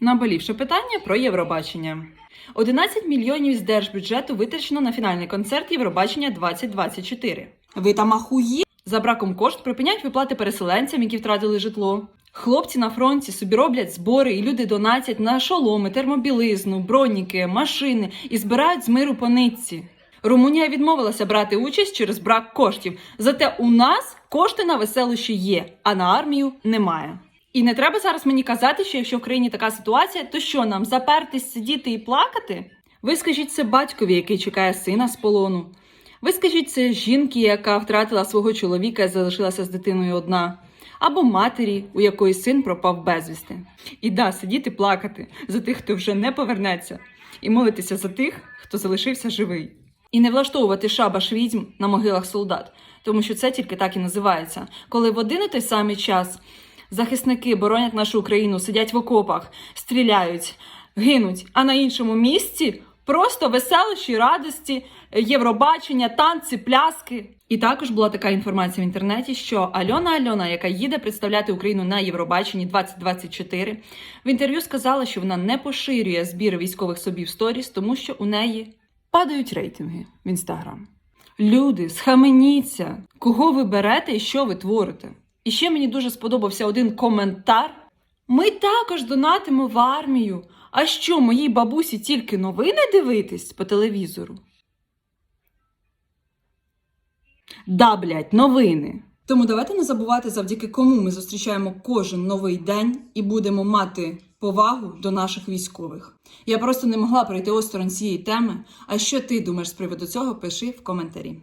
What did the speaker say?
Наболівше питання про Євробачення. 11 мільйонів з держбюджету витрачено на фінальний концерт Євробачення 2024. Ви там ахуї? За браком кошт припиняють виплати переселенцям, які втратили житло. Хлопці на фронті собі роблять збори, і люди донатять на шоломи, термобілизну, броніки, машини і збирають з миру по нитці. Румунія відмовилася брати участь через брак коштів. Зате у нас кошти на веселощі є, а на армію немає. І не треба зараз мені казати, що якщо в країні така ситуація, то що нам запертись, сидіти і плакати? Ви скажіть це батькові, який чекає сина з полону. Ви скажіть це жінки, яка втратила свого чоловіка і залишилася з дитиною одна, або матері, у якої син пропав безвісти. І да, сидіти плакати за тих, хто вже не повернеться, і молитися за тих, хто залишився живий. І не влаштовувати шабаш відьм на могилах солдат, тому що це тільки так і називається, коли в один і той самий час захисники боронять нашу Україну, сидять в окопах, стріляють, гинуть, а на іншому місці просто веселощі, радості, Євробачення, танці, пляски. І також була така інформація в інтернеті, що Альона Альона, яка їде представляти Україну на Євробаченні 2024, в інтерв'ю сказала, що вона не поширює збір військових собі в сторіс, тому що у неї падають рейтинги в інстаграм. Люди, схаменіться, кого ви берете і що ви творите. І ще мені дуже сподобався один коментар. Ми також донатимо в армію. А що, моїй бабусі тільки новини дивитись по телевізору? Да, блядь, новини. Тому давайте не забувати, завдяки кому ми зустрічаємо кожен новий день і будемо мати повагу до наших військових. Я просто не могла пройти осторонь цієї теми. А що ти думаєш з приводу цього? Пиши в коментарі.